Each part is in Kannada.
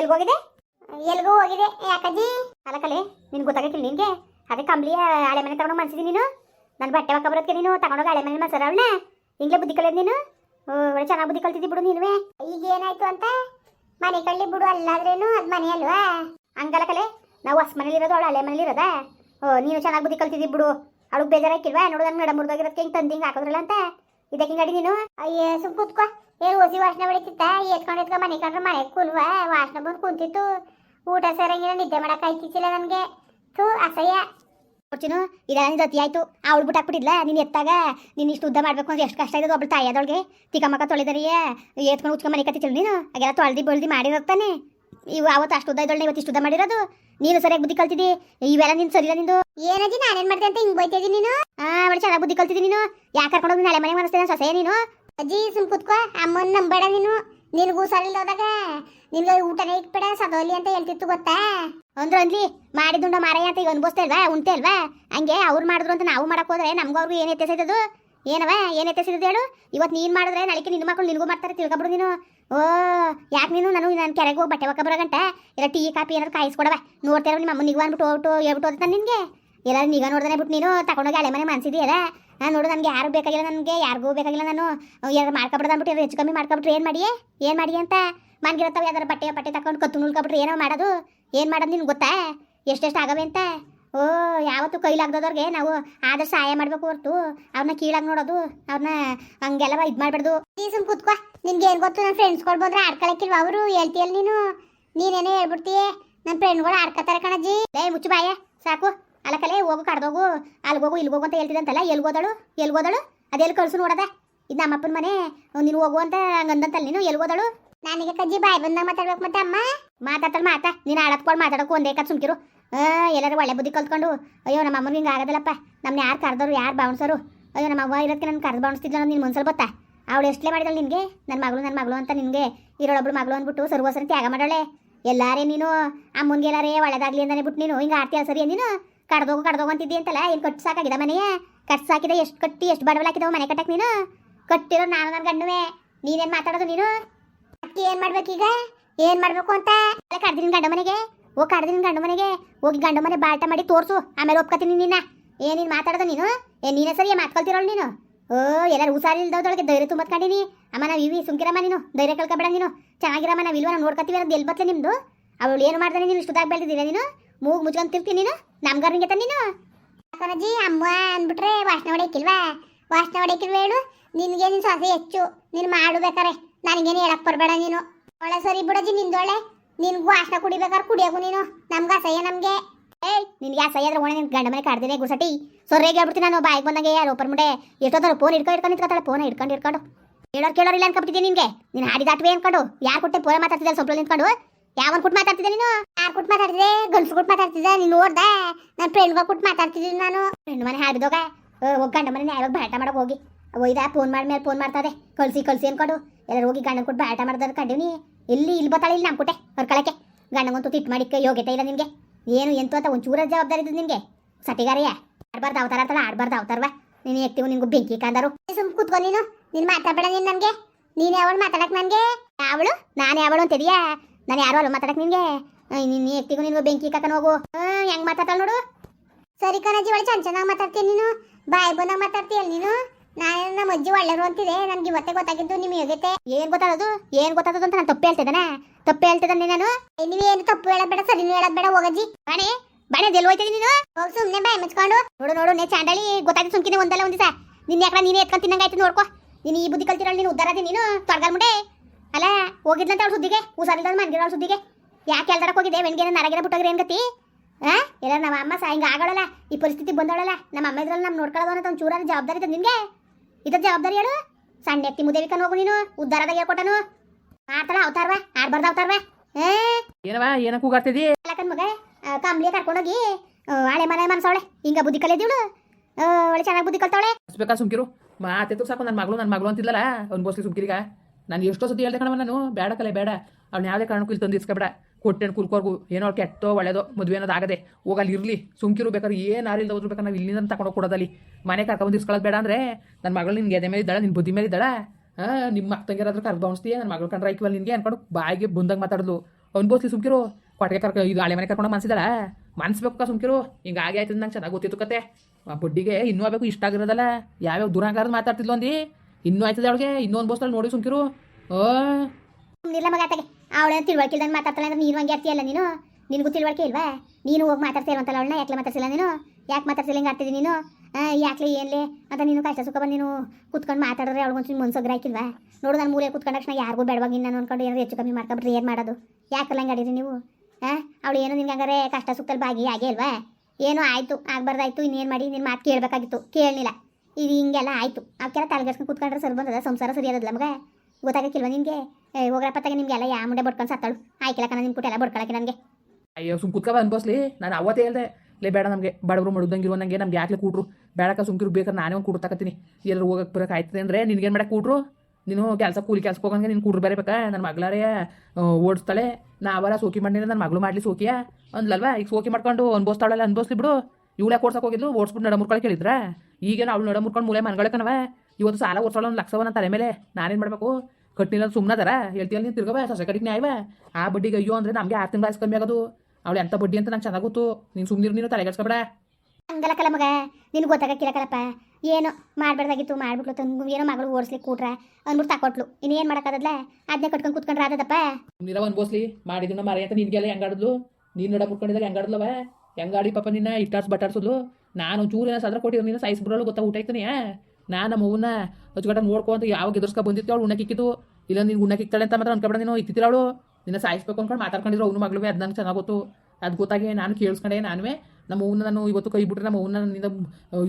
ಎಲ್ಗೋಗಿದೆ ಎಲ್ಗೂ ಹೋಗಿದೆ. ಯಾಕಜ್ಜಿ ಅಲ್ಲ ಕಲೆ, ನೀನು ಗೊತ್ತಾಗಕ್ಕಿಲ್ಲ ನಿನ್ಗೆ? ಅದೇ ಕಂಬ್ಲಿಯ ಹಳೆ ಮನೆ ತಗೊಂಡು ಮನ್ಸಿದಿ ನೀನು? ನನ್ನ ಬಟ್ಟೆ ಒಕ್ಕ ಬರೋದಕ್ಕೆ ನೀನು, ತಗೊಂಡೋಗಿ ಹಳೆ ಮನೆ ಮನ್ಸರ ಅವಳನ್ನ? ಹಿಂಗೆ ಬುದ್ಧಿ ಕಲಿಯೋದು ನೀನು? ಒಳ್ಳೆ ಚೆನ್ನಾಗಿ ಬುದ್ಧಿ ಕಲ್ತಿದ್ದಿ ಬಿಡು ನೀನುವೆ. ಈಗ ಏನಾಯ್ತು ಅಂತ? ಮನೆ ಕಳ್ಳಿ ಬಿಡು ಅಲ್ಲಾದ್ರೇನು ಅದ್ ಮನೆ ಅಲ್ವಾ? ಹಂಗಲ್ಲ ಕಲೆ, ನಾವು ಹೊಸ ಮನೇಲಿ ಇರೋದು ಅವಳು ಹಳೆ ಮನೇಲಿ ಇರೋದ ಓ, ನೀನು ಚೆನ್ನಾಗಿ ಬುದ್ಧಿ ಕಲ್ತಿದ್ದಿ ಬಿಡು. ಅವಳು ಬೇಜಾರಾಕಿಲ್ವಾ ನೋಡು ನನ್ನ ನಡ ಮುರಿದೋಗಿರೋದಕ್ಕೆ ಹಿಂಗೆ ತಂದು ಹಾಕೋದ್ರಲ್ಲ ಅಂತ? ಇದಕ್ಕೆ ಗಾಡಿ ನೀನು? ಅಯ್ಯ, ಸುಮ್ ಕೂತ್ಕೋ. ಏನು ಒಸಿ ವಾಸನೆ ಹೊಡಿತಿತ್ತ? ಎತ್ಕೊಂಡು ಎತ್ಕೊ ಮನೆ ಕಂಡ್ರೆ ಮನೆ ಕುಲ್ವ? ವಾಸನೆ ಬಂದು ಕುಂತಿತ್ತು. ಊಟ ಸೇರಂಗಿಲ್ಲ ನಿದ್ದೆ ಮಾಡಕ್ ಆಯ್ತಿತ್ತಿಲ್ಲ ನನಗೆ. ಥೂ, ಅಸಹ್ಯ. ಕೊಡ್ತೀನು ಇದೆಲ್ಲ ನಿನ್ನ ಜೊತೆ ಆಯ್ತು. ಅವಳು ಬಿಟ್ಟು ಹಾಕ್ಬಿಟ್ಟಿಲ್ಲ ನೀನು ಎತ್ತಾಗ? ನೀನು ಇಷ್ಟು ಉದ್ದ ಮಾಡಬೇಕು ಅಂದ್ರೆ ಎಷ್ಟು ಕಷ್ಟ ಇದೆ ಒಬ್ಳು ತಾಯಿ ಅದೊಳಗೆ ತಿಕ್ಕಮ್ಮಕ್ಕ ತೊಳೆದರಿಯ. ಎತ್ಕೊಂಡು ಉಚ್ಕೊಂಡು ಮನೆ ಕತ್ತಿಲ್ಲ ನೀನು? ಹಾಗೆಲ್ಲ ತೊಳ್ದಿ ಬಳ್ದಿ ಮಾಡಿರೋತಾನೆ ಇವು ಅವತ್ತು ಅಷ್ಟು ಉದ್ದ ಇದ್ದೊಳ್ಳೆ ಇವತ್ತು ಇಷ್ಟು ಉದ್ದ ಮಾಡಿರೋದು. ನೀನು ಸರಿಯಾಗಿ ಬುದ್ಧಿ ಕಲ್ತಿದ್ದಿ ಇವೆಲ್ಲ ನಿನ್ ಸರಿಯಿಲ್ಲ ನಿಂದು. ಏನಜ್ಜಿ ನಾನೇನ್ ಮಾಡ್ದೆ ಅಂತ ಹಿಂಗ್ ಬೈತಿದ್ದಿ ನೀನು? ಆ ಅವಳು ಚೆನ್ನಾಗಿ ಬುದ್ಧಿ ಕಲ್ತಿದ್ದಿ ನೀನು. ಯಾಕೆ ಕರ್ಕೊಂಡು ನಾಳೆ ಮನೆ ಮನಸ್ತೇನೆ ಸೊಸೆ ನೀನು? ಅಜ್ಜಿ ಸುಮ್ ಕೂತ್ಕೋ. ಅಮ್ಮನ್ ನಂಬೇಡ ನೀನು. ನಿನಗೂ ಸರಿಲ್ಲ ಹೋದಾಗ ನಿನ್ಗೆ ಊಟನೇ ಇಟ್ಬೇಡ ಸದೋಲಿ ಅಂತ ಹೇಳ್ತಿತ್ತು ಗೊತ್ತಾ? ಅಂದ್ರೆ ಅಂದ್ಲಿ ಮಾಡಿದುಂಡ ಮಾರಯ್ಯ ಅಂತ ಈಗ ಅನ್ಬೋಸ್ತಾ ಇಲ್ವಾ? ಉಂಟೆ ಅಲ್ವಾ ಹಂಗೆ ಅವ್ರು ಮಾಡಿದ್ರು ಅಂತ ನಾವು ಮಾಡಕ್ ಹೋದ್ರೆ ನಮ್ಗೂ ಅವ್ರಿಗೂ ಏನು ಎತ್ತೆಸೈತದು ಏನವ? ಏನು ಎತ್ತೆಸಿದ್ದು ಹೇಳು? ಇವತ್ತು ನೀನು ಮಾಡಿದ್ರೆ ನಾಳೆಗೆ ನಿನ್ನ ಮಕ್ಕಳು ನಿನಗೂ ಮಾಡ್ತಾರೆ ತಿಳ್ಕೊಬಿಡು ನೀನು. ಓ, ಯಾಕೆ ನೀನು? ನನಗೆ ನಾನು ಕೆರೆಗೆ ಹೋಗಿ ಬಟ್ಟೆ ಒಕ್ಕ ಬರೋಗಂಟ ಇಲ್ಲ, ಟೀ, ಕಾಫಿ ಏನಾದ್ರು ಕಾಯಿಸ್ಕೊಡವೆ ನೋಡ್ತೇವೆ ನಿಮ್ಮ ಅಮ್ಮ ನಿಗು ಅಂದ್ಬಿಟ್ಟು ಹೋಗ್ಬಿಟ್ಟು ಹೇಳ್ಬಿಟ್ಟು ಹೋಗ್ತಾನೆ ನಿನಗೆ. ಎಲ್ಲ ನಿಗ ನೋಡ್ದೆ ಬಿಟ್ಟು ನೀನು. ತಗೊಂಡೋಗಿ ಹಳೆ ಮನೆ ಮನ್ಸಿದೆಯಲ್ಲ. ನಾನು ನೋಡು, ನನಗೆ ಯಾರು ಬೇಕಾಗಿಲ್ಲ ನನಗೆ, ಯಾರಿಗೂ ಬೇಕಾಗಿಲ್ಲ ನಾನು. ಯಾರು ಮಾಡ್ಕೊಬಿಡ್ದು ಅಂದ್ಬಿಟ್ಟು ಹೆಚ್ಚು ಕಮ್ಮಿ ಮಾಡ್ಕೊಬಿಟ್ರೆ ಏನು ಮಾಡಿ ಏನು ಮಾಡಿ ಅಂತ? ಮನ್ಗಿರತ್ತವೆ ಯಾವ್ದಾರು ಬಟ್ಟೆ ಬಟ್ಟೆ ತಗೊಂಡು ಕತ್ತು ನುಲ್ಕೊಬಿಟ್ರೆ ಏನೋ ಮಾಡೋದು. ಏನು ಮಾಡೋದು ನಿನ್ಗೆ ಗೊತ್ತಾ? ಎಷ್ಟೆಷ್ಟು ಆಗವೆ ಅಂತ? ಓ ಯಾವತ್ತು ಕೈಲಾಗ್ದವ್ರಿಗೆ ನಾವು ಆದಷ್ಟು ಸಹಾಯ ಮಾಡಬೇಕು ಹೊರ್ತು. ಅವ್ರನ್ನ ಕೀಳಾಗಿ ನೋಡೋದು ಅವ್ರನ್ನ ಹಂಗೆಲ್ಲ ಇದು ಮಾಡ್ಬಾರ್ದು ನೀ ಸುಮ್ ಕೂತ್ಕೋ. ನಿನ್ಗೆ ಏನು ಗೊತ್ತು? ನನ್ನ ಫ್ರೆಂಡ್ಸ್ಗಳು ಬಂದ್ರೆ ಆಡ್ಕೊಳಕ್ಕಿಲ್ವ ಅವರು? ಹೇಳ್ತೀಯಲ್ಲ ನೀನು? ನೀನೇನೋ ಹೇಳ್ಬಿಡ್ತೀಯ? ನನ್ನ ಫ್ರೆಂಡ್ಗಳು ಆಡ್ಕೊತಾರೆ ಕಣಜ್ಜಿ. ಏ ಮುಚ್ಚು ಬಾಯ. ಸಾಕು. ಅಲ್ಲಕಲೆ ಹೋಗು ಕಡ್ದೋಗು ಇಲ್ಲಿ ಹೋಗು ಅಂತ ಹೇಳ್ತಿದಂತಲ್ಲ ಎಲ್ಲಿ ಎಲ್ಗೋದಳು ಅದೆಲ್ಲಿ ಕಳ್ಸು ನೋಡದ? ಇದು ನಮ್ಮಪ್ಪನ ಮನೆ. ನೀನು ಹೋಗು ಅಂತ ಹಂಗಂದಂತಲ್ಲ ನೀನು? ಎಲ್ಗೋದಳು ನನಗೆ ಕಜ್ಜಿ ಬಾಯ್ ಬಂದಾಗ ಮಾತಾಡ್ಬೇಕು ಮತ್ತೆ ಅಮ್ಮ. ಮಾತಾಡ್ತಾಳೆ ಮಾತಾ. ನೀನು ಆಡತ್ಕೊಂಡು ಮಾತಾಡೋಕು ಒಂದೇ ಕತ್ ಸುಮ್ಕಿರು. ಎಲ್ಲರೂ ಒಳ್ಳೆ ಬುದ್ಧಿ ಕಲ್ತ್ಕೊಂಡು, ಅಯ್ಯೋ, ನಮ್ಮ ಅಮ್ಮನಿಗೆ ಹಿಂಗೆ ಆಗೋದಲ್ಲಪ್ಪ. ನಮ್ಮನ್ನ ಯಾರು ಕರೆದೋರು, ಯಾರು ಬಾಣಸರು ಅಯ್ಯೋ, ನಮ್ಮ ಅವ್ವ ಇರೋದಕ್ಕೆ ನನ್ನ ಕರೆದು ಬಾವಣಿಸ್ತಿದ್ಲ ನಿನ್ನ ಮುನ್ಸಲ್ ಗೊತ್ತಾ? ಅವಳು ಎಷ್ಟಲೇ ಮಾಡಿದಳು ನಿನಗೆ? ನನ್ನ ಮಗಳು ನನ್ನ ಮಗಳು ಅಂತ ನಿನಗೆ? ಇರೋಳೊಬ್ಳು ಮಗಳು ಅಂದ್ಬಿಟ್ಟು ಸರ್ವಸರಿ ತ್ಯಾಗ ಮಾಡೋಳೆ ಎಲ್ಲಾರೇ ನೀನು, ಅಮ್ಮನಿಗೆ ಎಲ್ಲಾರೇ ಒಳ್ಳೇದಾಗ್ಲಿ ಅಂತಾನೆ ಬಿಟ್ಟು ನೀನು, ಹಿಂಗೆ ಆಡ್ತೀಯ ಸರಿ ನೀನು ಕಡ್ದೋಗು ಕಡ್ದೋಗು ಅಂತಿದ್ದಿ ಅಂತಲ್ಲ? ಏನು ಕಟ್ಟು ಸಾಕಾಗಿದೆ ಮನೆಯ? ಕಟ್ಟು ಸಾಕಿದೆ ಎಷ್ಟು ಕಟ್ಟಿ, ಎಷ್ಟು ಬಡವಲ್ ಹಾಕಿದವು ಮನೆ ಕಟ್ಟಕ್ಕೆ ನೀನು? ಕಟ್ಟಿರೋ ನಾನು ನನ್ನ ಗಂಡುವೆ. ನೀನೇನು ಮಾತಾಡೋದು ನೀನು? ಅಕ್ಕಿ ಏನು ಮಾಡ್ಬೇಕೀಗ? ಏನು ಮಾಡಬೇಕು ಅಂತ? ಕಡ್ದಿನ ಗಂಡ ಮನೆಗೆ. ಓ ಕಡ್ದಿನ ಗಂಡ ಮನೆಗೆ. ಹೋಗಿ ಗಂಡ ಮನೆ ಬಾಟ ಮಾಡಿ ತೋರ್ಸು. ಆಮೇಲೆ ಒಪ್ಕೊತೀನಿ ನಿನ್ನ. ಏ, ನೀನು ಮಾತಾಡೋದು ನೀನು? ಏ, ನೀನೇ ಸರಿ ಮಾತ್ಕೊಳ್ತಿರೋಳು ನೀನು? ಓ, ಎಲ್ಲರೂ ಹುಷಾರಿಲ್ದವ್ದೊಳಗೆ ಧೈರ್ಯ ತುಂಬತ್ಕೊಂಡಿನಿ ಅಮ್ಮ, ನಾವು ಇವಿ, ಸುಮ್ಕಿರಮ್ಮ ನೀನು. ಧೈರ್ಯ ಕಳ್ಕೊಬೇಡ ನೀನು. ಚೆನ್ನಾಗಿರಮ್ಮ, ನಾವು ಇಲ್ವ? ನಾವು ನೋಡ್ಕೊತೀವಿ ಅನ್ನೋದು ಎಲ್ಲಿ ಬತ್ತಲೆ ನಿಮ್ಮದು ಅವಳು ಏನು ಮಾಡ್ದಾನೆ ನೀನು? ಇಷ್ಟುದಾಗ ಬೆಳೆದಿದ್ದೀರ ನೀನು? ಮೂಗು ಮುಚ್ಕೊಂಡು ತಿರ್ತೀನಿ ನೀನು? ನಮ್ಗಾರ್ನಿಗೆ ನೀನು? ಸರಜಿ ಅಮ್ಮ ಅಂದ್ಬಿಟ್ರೆ ವಾಸನೆ ಹೊಡೆಯಕ್ಕಿಲ್ವಾ ವಾಸನೆ ಹೊಡೆಯಕ್ಕಿಲ್ವ ಹೇಳು? ನಿನಗೆ ನಿನ್ ಸೊಸೆ ಹೆಚ್ಚು. ನೀನು ಮಾಡಬೇಕಾರೆ ನನಗೇನು ಹೇಳಕ್ಕೆ ಬರಬೇಡ ನೀನು. ಒಳ್ಳೆ ಸರಿ ಬಿಡಜ್ಜಿ ನಿಂದೊಳ್ಳೆ ನಿನ್ಗೂ ವಾಸನೆ ಕುಡಿಬೇಕಾದ್ರೆ ಕುಡಿಯಾಗು ನೀನು. ನಮ್ಗ ಅಸಹ್ಯ ನಮ್ಗೆ. ಏಯ್, ನಿನ್ಗೆ ಯಾ ಸೈ ಒಣ ನಿನ್ ಗಂಡ ಮನೆ ಕಾಡ್ದೇನೆ ಗುಸಟಿ ಸೊರ್ರೆಗೆ ಹೇಳ್ಬಿಡ್ತೀನಿ ನಾನು, ಬಾಯಿಗೆ ಬಂದಂಗೆ ಯಾರು ಒಪ್ಪರ್ ಮುಂಡೆ ತರ ಫೋನ್ ಹಿಡ್ಕೊಂಡು ಹಿಡ್ಕೊಂಡು ನಿಂತ್ಕೊತಾಳೆ ಫೋನ್ ಹಿಡ್ಕೊಂಡು ಹಿಡ್ಕೊಂಡು. ಹೇಳೋರು ಕೇಳೋರಿಲ್ಲ ಅನ್ಕೊಬಿಟ್ಟಿದ್ದೀನಿ ನಿನ್ಗೆ. ನೀನು ಹಾಡಿದಾಟ್ವೆ ಅನ್ಕೊಂಡು. ಯಾರು ಕೊಟ್ಟೆ ಪೋರೆ ಮಾತಾಡ್ತಿದ್ದೆ ಸ್ವಲ್ಪ ನಿಂತ್ಕೊಂಡು? ಯಾವನ್ ಕುಟ್ ಮಾತಾಡ್ತಿದ್ದೆ ನೀನು? ಯಾರು ಕುಟ್ ಮಾತಾಡ್ತಿದ್ದೆ? ಗಂಡ್ಸು ಕುಟ್ ಮಾತಾಡ್ತಿದ್ದೆ, ನೀನು ನೋಡ್ದೆ? ನನ್ನ ಫ್ರೆಂಡ್ಗ ಕುಟ್ ಮಾತಾಡ್ತಿದ್ದೀನಿ ನಾನು. ಫ್ರೆಂಡ್ ಮನೆ ಹಾಡಿದೋಗ ಗಂಡ ಮನೆ ಯಾವಾಗ ಬಾಟ ಮಾಡಕ್ ಹೋಗಿ. ಒಯ್ದ ಫೋನ್ ಮಾಡಿ ಮೇಲೆ ಫೋನ್ ಮಾಡ್ತಾರೆ ಕಳ್ಸಿ ಕಳ್ಸಿ ಅನ್ಕೊಂಡು. ಎಲ್ಲರೂ ಹೋಗಿ ಗಂಡನ ಕೊಟ್ಟು ಬಾಟ ಮಾಡ್ದಾರ ಕಂಡೀನಿ ಎಲ್ಲಿ ಇಲ್ಲಿ ಬತ್ತಾಳೆ ಇಲ್ಲಿ ನಮ್ಮ ಕೊಟ್ಟೆ ಹೊರ್ಕೊಳಕ್ಕೆ ಗಂಡಂಗಂತೂ ತಿಟ್ಟು ಮಾಡಿಕ್ಕೆ ಯೋಗ್ಯತೆ ಇಲ್ಲ ನಿಮಗೆ. ಏನು ಎಂತು ಅಂತ ಒಂಚೂರ ಜವಾಬ್ದಾರಿ ಇದ್ದು ನಿಮಗೆ. ಸಟಿಗಾರಿಯ ಆಡ್ಬಾರ್ದು ಅವತಾರ ಅಂತಲ್ಲ, ಆಡ್ಬಾರ್ದು ಅವತಾರವ. ನೀನು ಎಕ್ತಿವು ನಿನ್ಗೂ ಬೆಂಕಿ ಕಾಂದರು. ಸುಮ್ ಕೂತ್ಕೊ ನೀನು. ನೀನು ಮಾತಾಡಬೇಡ ನೀನು ನನಗೆ. ನೀನು ಯಾವಳು ಮಾತಾಡಕ್ ನನಗೆ? ಅವಳು ನಾನು ಯಾವಳು ಅಂತಿದ್ಯಾ ನಾನು ಯಾರು ಅಲ್ಲ ಮಾತಾಡಕ್ ನಿನಗೆ? ನೀನು ಎಕ್ತಿಗೂ ನಿನ್ಗೂ ಬೆಂಕಿ ಕಾಕನ ಹೋಗು. ಹೆಂಗೆ ಮಾತಾಡ್ತಾಳೆ ನೋಡು. ಸರಿ ಕಣಜಿ ಒಳ್ಳೆ ಚಂದ ಚೆನ್ನಾಗಿ ಮಾತಾಡ್ತೀನಿ ನೀನು? ಬಾಯ್ ಬಂದಾಗ ಮಾತಾಡ್ತೀಯಲ್ಲ ನೀನು? ನಾನು ನಮ್ಮ ಅಜ್ಜಿ ಒಳ್ಳೆಯವರು ಅಂತಿದೆ ನನಗೆ ಇವತ್ತೆ ಗೊತ್ತಾಗಿದ್ದು ನಿಮ್ಮ ಯೋಗ್ಯತೆ. ಏನು ಗೊತ್ತಾದದು ಏನ್ ಗೊತ್ತಾದದು ಅಂತ ನಾನು ತಪ್ಪು ಹೇಳ್ತಿದ್ದಾನೆ. ತಪ್ಪು ಹೇಳ್ತಿದ್ದಾನೆ ನಾನು ನೀವೇನು ತಪ್ಪು ಹೇಳೋದು ಬೇಡ ಸರಿನೂ ಹೇಳೋದು ಬೇಡ, ಹೋಗಜ್ಜಿ. ಬಾಣೆ ಬಾಣೆ, ಎಲ್ಲಿ ಹೋಯ್ತಿದ್ದೀನಿ ನೀನು? ಹೋಗಿ ಸುಮ್ಮನೆ ಬಾಯ್ ಮುಚ್ಕೊಂಡು. ನೋಡು ನೋಡು ನೇ ಚಾಂಡಳಿ ಗೊತ್ತಾಗಿ ಸುಮ್ಕಿನ ಒಂದಲ್ಲ ಒಂದು ದಿವಸ ನಿನ್ನ ಯಾಕಡ ನೀನೇ ಎತ್ಕೊಂಡ್ ತಿನ್ನಂಗಾಯ್ತು ನೋಡ್ಕೊ. ನೀನು ಈ ಬುದ್ಧಿ ಕಲ್ತಿರೋ ನೀನು ಉದ್ದಾರದಿ ನೀನು? ತೊಡಗಲ್ ಮುಂಡೆ. ಅಲ್ಲ, ಹೋಗಿದ್ಲಂತ ಅವಳು ಸುದ್ದಿಗೆ? ಹುಷಾರಿಲ್ಲ ಮನ್ಗಿರೋ ಸುದ್ದಿಗೆ? ಯಾಕೆ ಎಲ್ದಾರ ಹೋಗಿದೆ ಬೆಣ್ಗೆ ನರಗಿರ ಬಿಟ್ಟೋಗ್ರಿ ಏನ್ ಗತಿ? ಆ? ಎಲ್ಲ ನಮ್ಮ ಅಮ್ಮ ಸಹ ಹಿಂಗ ಆಗಳಲ್ಲ, ಈ ಪರಿಸ್ಥಿತಿ ಬಂದೋಳಲ್ಲ. ನಮ್ಮ ಅಮ್ಮ ಇದ್ರಲ್ಲಿ ನಮ್ ನೋಡ್ಕೊಳ್ಳೋದು ಅನ್ನೋ ಒಂದು ಚೂರಾದ ಜವಾಬ್ದಾರಿ ಇದೆ ನಿನ್ಗೆ. ಇದ್ರ ಜವಾಬ್ದಾರಿ ಹೇಳು. ಸಣ್ಣ ಎತ್ತಿ ಮುದೇವಿಕನ್ ಹೋಗು ನೀನು ಉದ್ದಾರದಾಗ ಹೇಳ್ಕೊಟ್ಟನು ಆಡ್ತಾಳ ಅವತಾರ್ವ ಆಡ್ಬಾರ್ದು ಅವತಾರ್ವ ಏ ಏನವ ಏನಕ್ಕೆ ಕೂಗಾಡ್ತಿದ್ದಿ? ಅಲ್ಲಕನ್ ಮಗ ಕಂಬ್ಲಿ ಕರ್ಕೊಂಡೋಗಿ ಹಳೆ ಮನೆ ಮನ್ಸವಳೆ ಹಿಂಗ ಬುದ್ಧಿ ಕಲಿದಿವಳು ಒಳ್ಳೆ ಚೆನ್ನಾಗಿ ಬುದ್ಧಿ ಕಲ್ತವಳೆ. ಬೇಕಾ ಸುಮ್ಕಿರು? ಮಾತೆ ಸಾಕು ನನ್ನ ಮಗಳು ನನ್ನ ಮಗಳು ಅಂತಿದ್ಲಲ್ಲ ಅವ್ನು ಬೋಸ್ಲಿ ಸುಮ್ಕಿರಿಗ. ನಾನು ಎಷ್ಟೋ ಸತಿ ಹೇಳ್ದೆ ಕಣವ ನಾನು ಬೇಡ ಕಲೆ ಬೇಡ. ಅವ್ನು ಯಾವುದೇ ಕಾರಣಕ್ಕೂ ಇಲ್ಲಿ ತಂದು ಇಸ್ಕೊಬೇಡ. ಕೊಟ್ಟೆನು ಕುಲ್ಕೋರ್ಗು ಏನೋ ಕೆಟ್ಟೋ ಒಳ್ಳೇದೋ ಮದುವೆ ಅನ್ನೋದು ಆಗದೆ ಹೋಗಲ್ಲಿ ಇರಲಿ, ಸುಮ್ಕಿರು ಬೇಕಾದ್ರೆ ಏನು ಆರಿಲ್ದ ಹೋದ್ರು ಬೇಕಾದ್ರೆ ನಾವು ಇಲ್ಲಿಂದ ತಗೊಂಡು ಕೊಡೋದಲ್ಲಿ ಮನೆ ಕರ್ಕೊಂಡು ಇಸ್ಕೊಳ್ಳೋದು ಬೇಡ ಅಂದರೆ ನನ್ನ ಮಗಳು ನಿನ್ಗೆ ಎದೆ ಮೇಲೆ ಇದ್ದಾಳೆ ನಿನ್ನ ಬುದ್ಧಿ ಮೇಲೆ ಇದ್ದಾಳ. ಹಾಂ ನಿಮ್ಮ ಅಕ್ಕ ತಂಗಿರಾದ್ರೂ ಕರ್ದು ಬೌಣಿಸ್ತೀಯ ನನ್ನ ಮಗಳು ಕಂಡ್ರೆ ಐಕ್ವಲ್ ನಿನಗೆ ಅನ್ಕೊಂಡು ಬಾಯಿಗೆ ಬಂದಂಗೆ ಮಾತಾಡೋದು ಅನ್ಬೋಸ್ಲಿ ಸುಮ್ಕಿರು, ಕೊಟ್ಟಿಗೆ ಕರ್ಕ, ಇದು ಹಳೆ ಮನೆ ಕರ್ಕೊಂಡು ಮನಸ್ಸಿದ್ದಾಳೆ ಮನ್ಸ್ಬೇಕು ಸುಮ್ಕಿರು, ಹಿಂಗೆ ಆಗಿ ಆಯ್ತದ ನಂಗೆ ಚೆನ್ನಾಗಿ ಗೊತ್ತಿತ್ತು ಕತೆ. ಬಡ್ಡಿಗೆ ಇನ್ನೂ ಆಗಬೇಕು, ಇಷ್ಟ ಆಗಿರೋದಲ್ಲ. ಯಾವ್ಯಾವ ದುರಂಗಾರದ ಮಾತಾಡ್ತಿದ್ಲು ಅಂದು? ಇನ್ನೂ ಆಯ್ತದೆ ಅವಳಿಗೆ, ಇನ್ನೂ ಅನ್ಬೋಸ್ತಾಳೆ ನೋಡಿ ಸುಮ್ಕಿರು. ಓ ಸುಮ್ಮನಿಲ್ಲ ಮಗ ಆತಗೆ. ಅವಳೇನು ತಿಳುವಳಿಕೆಲ್ದಂಗೆ ಮಾತಾಡ್ತಾಳೆ ಅಂದ್ರೆ ನೀನು ಹಂಗೆ ಆಡ್ತೀಯಲ್ಲ ನೀನು? ನಿನಗೂ ತಿಳುವಳಿಕೆ ಇಲ್ವಾ? ನೀನು ಹೋಗಿ ಮಾತಾಡ್ತಾ ಇರುವಂತಲ್ಲ ಅವಳನ್ನ? ಯಾಕೆ ಮಾತಾಡ್ಸಿಲ್ಲ ನೀನು? ಯಾಕೆ ಮಾತಾಡ್ಸಿಲ್ಲ ಹಿಂಗೆ ಆಡ್ತಿದ್ದೀನಿ ನೀನು? ಯಾಕೆ ಏನ್ಲೆ? ಅಂತ ನೀನು ಕಷ್ಟ ಸುಖ ಬಂದು ನೀನು ಕುತ್ಕೊಂಡು ಮಾತಾಡಿದ್ರೆ ಅವಳಿಗೊಂಚು ಮನ್ಸೋಗ್ರ ಹಾಕಿಲ್ವಾ? ನೋಡು ನಾನು ಮೂಲೆ ಕುತ್ಕೊಂಡ ತಕ್ಷಣ ಯಾರಿಗೂ ಬೇಡವಾಗಿ ನಾನು ಅನ್ಕೊಂಡು ಏನಾದ್ರು ಹೆಚ್ಚು ಕಮ್ಮಿ ಮಾಡ್ಕೊಬಿಟ್ರೆ ಏನು ಮಾಡೋದು? ಯಾಕೆ ಹಂಗೆ ಆಡಿರಿ ನೀವು? ಹಾಂ ಅವಳು ಏನು ನಿನ್ಗೆ ಹಂಗಾರೆ ಕಷ್ಟ ಸುಖದಲ್ಲಿ ಭಾಗಿ ಆಗೇ ಅಲ್ವಾ? ಏನೋ ಆಯಿತು, ಆಗಬಾರ್ದಾಯ್ತು, ಇನ್ನೇನು ಮಾಡಿ ನಿನ್ನ ಮಾತು ಕೇಳಬೇಕಾಗಿತ್ತು. ಕೇಳಲಿಲ್ಲ ಇದು ಹಿಂಗೆಲ್ಲ ಆಯಿತು. ಅವಕ್ಕೆಲ್ಲ ತಲೆಗೆಸ್ಕೊಂಡು ಕುತ್ಕೊಂಡ್ರೆ ಸರಿ ಬಂದದ? ಸಂಸಾರ ಸರಿಯಾದಲ್ಲ ನಮಗೆ ಮಗ? ಗೊತ್ತಾಗಕ್ಕಿಲ್ವಾ ನಿನಗೆ? ಹೋಗ್ರಪ್ಪ ತಗ ನಿಮಗೆಲ್ಲ ಯಾ ಮುಂಡೆ ಬಡ್ಕೊಂಡು ಸತ್ತಳು. ಆಯ್ಕೆಲ್ಲ ಕಣ ನಿಮ್ಮ ಕುಟೆಲ್ಲ ಬಡ್ಕೊಳಕ್ಕೆ ನನಗೆ. ಅಯ್ಯೋ, ಸುಮ್ ಕುತ್ಕ ಅನ್ಬೋಸ್ಲಿ ನಾನು ಅವತ್ತೇ ಇಲ್ಲದೆ ಲೇ, ಬೇಡ ನಮಗೆ. ಬಡವರು ಮಡುದಂಗಿರುವ ನನಗೆ ನಮ್ಗೆ ಯಾಕೆ ಕೂಟ್ರು? ಬೇಡಕ್ಕ ಸುಮ್ಕಿರು ಬೇಕಾದ್ರೆ ನಾನೇ ಒಂದು ಕೂಡ್ತಕತ್ತೀನಿ. ಎಲ್ಲರೂ ಹೋಗಕ್ಕೆ ಬರೋಕೆ ಆಯ್ತದೆ ಅಂದರೆ ನಿನ್ಗೇನು ಮಾಡಕ್ಕೆ ಕೂಟ್ರು? ನೀನು ಕೆಲಸ, ಕೂಲಿ ಕೆಲ್ಸಕ್ಕೆ ಹೋಗಂಗೆ ನೀನು ಕೂಡ್ರು ಬೇರೆ ಬೇಕಾ? ನನ್ನ ಮಗಳಾರೇ ಓಡಿಸ್ತಾಳೆ. ನಾ ಅವರ ಸೋಕಿ ಮಾಡಿದ್ರೆ ನನ್ನ ಮಗಳು ಮಾಡ್ಲಿ ಸೋಕಿಯ? ಅಂದ್ಲಲ್ವಾ? ಈಗ ಸೋಕಿ ಮಾಡ್ಕೊಂಡು ಅನ್ಬೋಸ್ತಾಳಲ್ಲ ಅನ್ಬೋಸ್ಲಿ ಬಿಡು. ಇವಳೆ ಕೊಡ್ಸಕ್ಕೆ ಹೋಗಿದ್ಲು, ಓಡಿಸ್ಬಿಟ್ಟು ನಡ ಮುರ್ಕೊಳಕ್ಕೆ ಹೇಳಿದ್ರ? ಈಗೇನು ಅವಳು ನಡ ಮುರ್ಕೊಂಡು ಮೂಲೆ ಮನ್ಗಳಕನವ ಇವತ್ತು ಸಾಲ ಓಡಿಸೋಳ ಒಂದು ಲಕ್ಷವನ್ನ ತಲೆ ಮೇಲೆ. ನಾನೇನು ಮಾಡಬೇಕು? ಕಟ್ಟಿಲ್ಲ ಸುಮ್ಮನದಾರ ಹೇಳ್ತೀಯಲ್ಲ ನೀನು ತಿರ್ಗವ ಸೊಸೆ ಕಡಿಗೆ ನ್ಯಾಯವ? ಆ ಬಡ್ಡಿಗೆ ಅಯ್ಯೋ ಅಂದ್ರೆ ನಮಗೆ ಆರು ತಿಂಗಳು ಕಮ್ಮಿ ಆಗೋದು. ಅವಳು ಎಂಥ ಬಡ್ಡಿ ಅಂತ ನಂಗೆ ಚೆನ್ನಾಗಿ ಗೊತ್ತು. ನೀನು ಸುಮ್ಮನಿರು ನೀನು ತಲೆಗೆಡ್ಸ್ಕೊಬೇಡ ಹಂಗಲ್ಲ ಮಗ. ನಿನ್ಗೆ ಗೊತ್ತಾಗಕ್ಕಿರಕಲ್ಲಪ್ಪ ಏನು ಮಾಡಬಾರ್ದಾಗಿತ್ತು ಮಾಡ್ಬಿಟ್ಲು ತಂದು ಏನೋ ಮಗಳು ಓಡಿಸ್ಲಿಕ್ಕೆ ಕೂಟ್ರ. ಅಂದ್ಬಿಟ್ಟು ತಕೊಟ್ಲು. ಇನ್ನೇನು ಮಾಡೋಕ್ಕಾಗದಲ್ಲ ಅದನ್ನೇ ಕಟ್ಕೊಂಡು ಕುತ್ಕೊಂಡ್ರೆ ಆದದಪ್ಪ? ನೀರ ಒಂದು ಬೋಸ್ಲಿ ಮಾಡಿದ್ದು ಮರೆ ಅಂತ ನಿನ್ಗೆಲ್ಲ ಹೆಂಗಾಡಿದ್ಲು ನೀನು ನಡ ಮುಟ್ಕೊಂಡಿದ್ದಾಗ ಹೆಂಗಾಡಿದ್ಲವ ಹೆಂಗಾಡಿ ಪಾಪ ನಿನ್ನ ಇಷ್ಟಾರ್ಸ್ ಬಟ್ಟಾಡ್ಸೋದು ನಾನು ಚೂರು ಏನೋ ಸದ್ರ ಕೊಟ್ಟಿರೋ ನೀನು ಸಾಯಿಸ್ಬಿಡೋಳು ಗೊತ್ತಾ? ಊಟ ಆಯ್ತಾನೆ ನಾನು ನಮ್ಮ ಅವ್ವನ್ನ ಅಚ್ಚುಕಟ್ಟ ನೋಡ್ಕೊಂತ ಯಾವಾಗ ಎದುರ್ಸ್ಕೊ ಬಂದಿತ್ತು ಅವಳು ಉಣ್ಣಕ್ಕಿಕ್ಕಿದ್ದು ಇಲ್ಲ ನೀನು ಉಣ್ಣಕ್ಕಿಕ್ತಾಳೆ ಅಂತ ಮಾತ್ರ ಅನ್ಕೊಬೇಡ ನೀನು ಇತ್ತಿಲ್ಲ ಅವಳು. ನಿನ್ನ ಸಾಯಿಸ್ಬೇಕು ಅನ್ಕೊಂಡು ಮಾತಾಡ್ಕೊಂಡಿದ್ರು ಅವನು ಮಗಳು ಅದು ನಂಗೆ ಚೆನ್ನಾಗಿ ಗೊತ್ತು. ಅದು ಗೊತ್ತಾಗಿ ನಾನು ಕೇಳಿಸ್ಕೊಂಡೆ ನಾನುವೇ. ನಮ್ಮ ಅವ್ನ ನಾನು ಇವತ್ತು ಕೈ ಬಿಟ್ಟರೆ ನಮ್ಮ ಅವ್ನ ನಿಂದ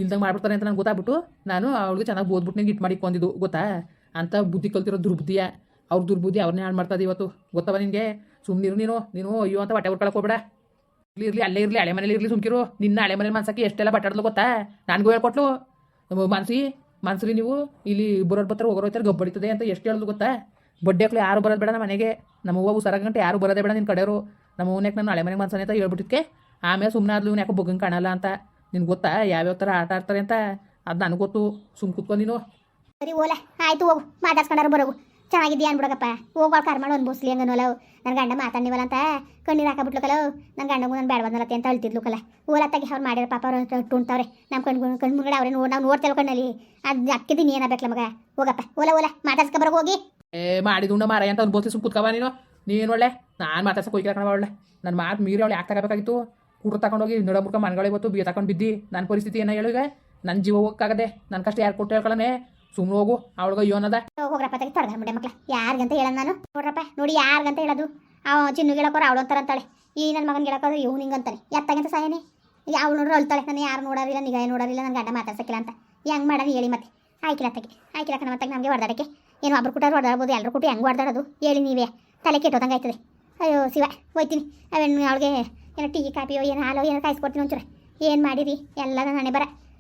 ಇಲ್ದಂಗೆ ಮಾಡ್ಬಿಡ್ತಾರೆ ಅಂತ ನಂಗೆ ಗೊತ್ತಾಗ್ಬಿಟ್ಟು ನಾನು ಅವಳಿಗೆ ಚೆನ್ನಾಗಿ ಓದ್ಬಿಟ್ಟು ನಂಗೆ ಇಟ್ಟು ಮಾಡಿಕೊಂಡಿದ್ದು ಗೊತ್ತಾ? ಅಂತ ಬುದ್ಧಿ ಕಲ್ತಿರೋ ದುರ್ಬುದ್ಧಿಯ. ಅವ್ರ ದುರ್ಬುದ್ಧಿ ಅವ್ರನ್ನೇ ಹಾಳು ಮಾಡ್ತದೆ ಇವತ್ತು. ಗೊತ್ತವ ನಿನಗೆ? ಸುಮ್ಮನಿರು ನೀನು. ನೀನು ಅಯ್ಯೋ ಅಂತ ಬಟ್ಟೆ ಹೊಡ್ಕೊಳಕ್ಕೆ ಹೋಗ್ಬೇಡ. ಇರ್ಲಿ, ಇರಲಿ, ಅಲ್ಲೇ ಇರಲಿ, ಹಳೆ ಮನೇಲಿ ಇರಲಿ ಸುಮ್ಕಿರು. ನಿನ್ನ ಹಳೆ ಮನೇಲಿ ಮನ್ಸಕ್ಕೆ ಎಷ್ಟೆಲ್ಲ ಬಟ್ಟಾಡ್ಲು ಗೊತ್ತಾ? ನನಗೂ ಹೇಳ್ಕೊಟ್ಲು. ಮನ್ಸಿ ಮನ್ಸ್ರಿ ನೀವು ಇಲ್ಲಿ ಬರೋರು ಬರ್ತಾರೆ ಹೋಗೋರು ಹೋಗ್ತಾರೆ ಗಬ್ಬಡಿತದೆ ಅಂತ ಎಷ್ಟು ಹೇಳೋದು ಗೊತ್ತಾ? ಬಡ್ಡೆ ಯಾರು ಬರೋದು ಬೇಡ ನಮ್ಮ ಮನೆಗೆ ನಮ್ಮ ಹೂವು ಉಸರ ಗಂಟೆ ಯಾರು ಬರೋದೇ ಬೇಡ ನಿನ್ನ ಕಡೆಯವರು. ನಮ್ಮ ಅವ್ವನ್ಯಾಕೆ ನಾನು ಹಳೆ ಮನೆಗೆ ಮನ್ಸನೆ ಅಂತ ಹೇಳ್ಬಿಟ್ಟಿದ್ಕೆ? ಆಮೇಲೆ ಸುಮ್ಮನೆ ಆದ್ಲು ಇವ್ನು ಯಾಕೋ ಬಗ್ಗಂಗೆ ಕಾಣಲ್ಲ ಅಂತ. ನಿನ್ಗೆ ಗೊತ್ತಾ ಯಾವ್ಯಾವ ಥರ ಆಟ ಆಡ್ತಾರೆ ಅಂತ? ಅದು ನನಗೆ ಗೊತ್ತು. ಸುಮ್ ಕುತ್ಕೊಂಡು ನೀನು. ಸರಿ ಓಲೆ, ಆಯ್ತು ಹೋಗು. ಮಾತಾಡ್ಸ್ಕೊಂಡಾರ ಬರೋಗು. ಚೆನ್ನಾಗಿದ್ಯಾ ಅನ್ಬಿಡಕಪ್ಪ ಹೋಗೋಳು ಕರ್ ಮಾಡಿ ಒಂದು ಬೋಸ್ಲಿ ನೋಲವು ನನ್ನ ಗಂಡ ಮಾತಾಡ್ನಿವಲ್ಲ ಅಂತ? ಕಣ್ಣೀರು ಹಾಕಬಿಟ್ಲಕಲ್ಲ ನನ್ನ ಗಂಡಗೂ ನಾನು ಬಂದಲ್ಲ ಅಂತ ಅಳ್ತಿದ್ಲು ಕಲ ಓಲತ್ತಾಗಿ ಅವ್ರು ಮಾಡಿರೋ ಪಾಪ ಅವ್ರು ಟುಣ್ತಾವ್ರೆ ನಮ್ಮ ಕಣ್ಣು ಕಣ್ಣು ಮುಂಗಡೆ ನೋಡಿ ನಾವು ನೋಡ್ತೇವೆ ಕಣ್ಣಲ್ಲಿ. ಅದು ಅಕ್ಕಿದ್ದೀನಿ ಏನಾಗಬೇಕಲ್ಲ ಮಗ ಹೋಗಪ್ಪ. ಓಲ ಓಲ. ಮಾತಾಡ್ಸ್ಕೊ ಬರೋ ಹೋಗಿ. ಏ ಮಾಡಿದುಂಡ ಮಾರ ಅಂತ ಅನ್ಬೋಸ್ಲಿ ಸುಮ್ ಕುತ್ಕವ ನೀನು. ನೀನು ಒಳ್ಳೆ? ನಾನು ಮಾತಾಡ್ಸಕ್ಕೆ ಹೋಗಿ ಕಣವ ಒಳ್ಳೆ. ನನ್ನ ಮಾತು ಮೀರಿ ಅವಳು ಯಾಕೆ ತಗೋಬೇಕಾಗಿತ್ತು? ತಕೊಂಡು ತಗೊಂಡೋಗಿ ನಡ ಮುರ್ಕ ಮನ್ಗಳು ಇವತ್ತು ಬೀ ತಗೊಂಡು ಬಿದ್ದಿ. ನನ್ನ ಪರಿಸ್ಥಿತಿ ಏನೋ ಹೇಳು ಈಗ? ನನ್ನ ಜೀವ ಹೋಗಕ್ಕಾಗದೆ. ನನ್ನ ಕಷ್ಟ ಯಾರು ಕೊಟ್ಟು ಹೇಳ್ಕೊಳ್ಳನೆ ಸುಮ್ಮನೆ ಹೋಗು, ಅವಳಿಗೆ ಯೋನ್ ಅನ್ನದ ಹೋಗ್ರಪ್ಪ ತೆಗೆ ಮುಂಡೆ ಮಕ್ಳ. ಹೇಳ ನಾನು? ನೋಡ್ರಪ್ಪ, ನೋಡಿ ಯಾರಿಗಂತ ಹೇಳದು. ಅವ ಚಿನ್ನು ಗಿಳಕೋರ ಅವಳು ಅಂತಾರ ಅಂತಾಳೆ. ಈ ನನ್ನ ಮಗನ ಗಿಳಕೋರು ಇವ್ ನಿಂಗಂತಾನೆ ಎತ್ತಾಗಂತ ಸಾಯನೆ? ಅವಳು ನೋಡ್ರೆ ಅಳ್ತಾಳೆ. ನಾನು ಯಾರು ನೋಡೋರಿಲ್ಲ ನಿಗಾ ನೋಡೋರಿಲ್ಲ ನನ್ನ ಗಂಡ ಮಾತಾಡ್ಸಕ್ಕಿಲ್ಲ ಅಂತ. ಹೆಂಗ್ ಮಾಡೋದು ಹೇಳಿ ಮತ್ತೆ. ಆಯ್ಕಿಲ್ಲ ತಗೆ ಆಯ್ಕಿಲ್ಲ ಕಣ ಮತ್ತೆ ನಮಗೆ ಹೊಡೆದಾಡಕ್ಕೆ. ಏನು ಒಬ್ರು ಕೂಟ ಹೊಡೆದಾಡ್ಬೋದು ಎಲ್ಲರೂ ಕೂಟ ಹೆಂಗ್ ಹೊಡೆದಾಡೋದು? ಹೇಳಿ ನೀವೇ. ತಲೆ ಕೆಟ್ಟೋದಂಗೆ ಆಯ್ತದೆ. ಅಯ್ಯೋ, ಶಿವ, ಹೋಯ್ತೀನಿ. ಅವೇನು ಅವಳಿಗೆ ಏನೋ ಟೀ ಕಾಪಿಯೋ ಏನು ಹಾಲೋ, ಏನೋ ಕಾಯಿಸ್ಕೊಡ್ತೀನಿ ಒಂಚೂರು. ಏನು ಮಾಡಿರಿ? ಎಲ್ಲ ನಾನೇ ಬರ.